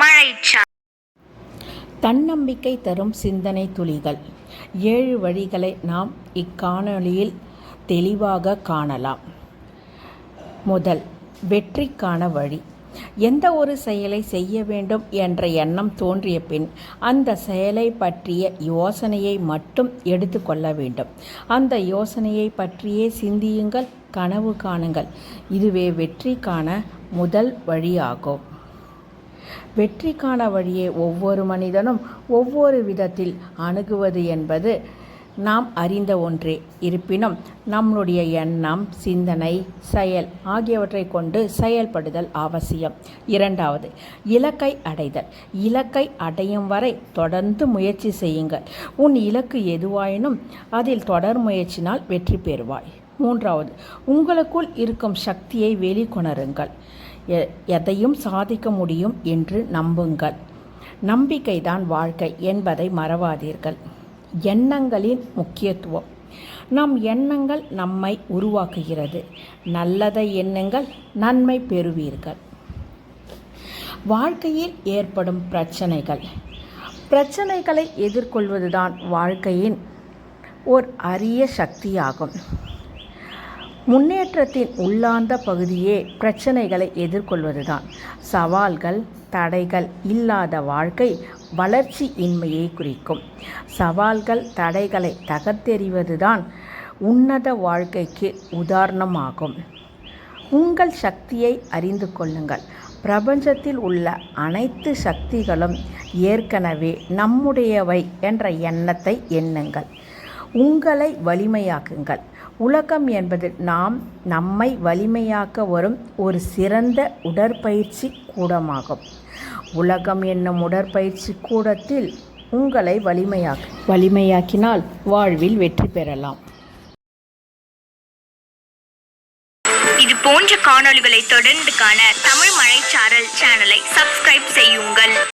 மழைச்சா தன்னம்பிக்கை தரும் சிந்தனை துளிகள். ஏழு வழிகளை நாம் இக்காணொளியில் தெளிவாக காணலாம். முதல் வெற்றிக்கான வழி. எந்த ஒரு செயலை செய்ய வேண்டும் என்ற எண்ணம் தோன்றிய பின் அந்த செயலை பற்றிய யோசனையை மட்டும் எடுத்துக்கொள்ள வேண்டும். அந்த யோசனையை பற்றியே சிந்தியுங்கள் கனவு காணுங்கள். இதுவே வெற்றிக்கான முதல் வழியாகும். வெற்றிக்கான வழியை ஒவ்வொரு மனிதனும் ஒவ்வொரு விதத்தில் அணுகுவது என்பது நாம் அறிந்த ஒன்றே. இருப்பினும் நம்முடைய எண்ணம் சிந்தனை செயல் ஆகியவற்றை கொண்டு செயல்படுதல் அவசியம். இரண்டாவது இலக்கை அடைதல். இலக்கை அடையும் வரை தொடர்ந்து முயற்சி செய்யுங்கள். உன் இலக்கு எதுவாயினும் அதில் தொடர் முயற்சினால் வெற்றி பெறுவாய். மூன்றாவது உங்களுக்குள் இருக்கும் சக்தியை வெளிக்கொணருங்கள். எதையும் சாதிக்க முடியும் என்று நம்புங்கள். நம்பிக்கைதான் வாழ்க்கை என்பதை மறவாதீர்கள். எண்ணங்களின் முக்கியத்துவம். நம் எண்ணங்கள் நம்மை உருவாக்குகிறது. நல்லதை எண்ணுங்கள் நன்மை பெறுவீர்கள். வாழ்க்கையில் ஏற்படும் பிரச்சனைகள். பிரச்சனைகளை எதிர்கொள்வதுதான் வாழ்க்கையின் ஓர் அரிய சக்தியாகும். முன்னேற்றத்தின் உள்ளார்ந்த பகுதியே பிரச்சனைகளை எதிர்கொள்வதுதான். சவால்கள் தடைகள் இல்லாத வாழ்க்கை வளர்ச்சி இன்மையை குறிக்கும். சவால்கள் தடைகளை தகர்த்தெறிவதுதான் உன்னத வாழ்க்கைக்கு உதாரணமாகும். உங்கள் சக்தியை அறிந்து கொள்ளுங்கள். பிரபஞ்சத்தில் உள்ள அனைத்து சக்திகளும் ஏற்கனவே நம்முடையவை என்ற எண்ணத்தை எண்ணுங்கள். உங்களை வலிமையாக்குங்கள். உலகம் என்பது நாம் நம்மை வலிமையாக்க வரும் ஒரு சிறந்த உடற்பயிற்சி கூடமாகும். உலகம் என்னும் உடற்பயிற்சி கூடத்தில் உங்களை வலிமையாக்கு வலிமையாக்கினால் வாழ்வில் வெற்றி பெறலாம். இது போன்ற காணொலிகளை தொடர்ந்து காண தமிழ் மழைச்சாரல் சேனலை சப்ஸ்கிரைப் செய்யுங்கள்.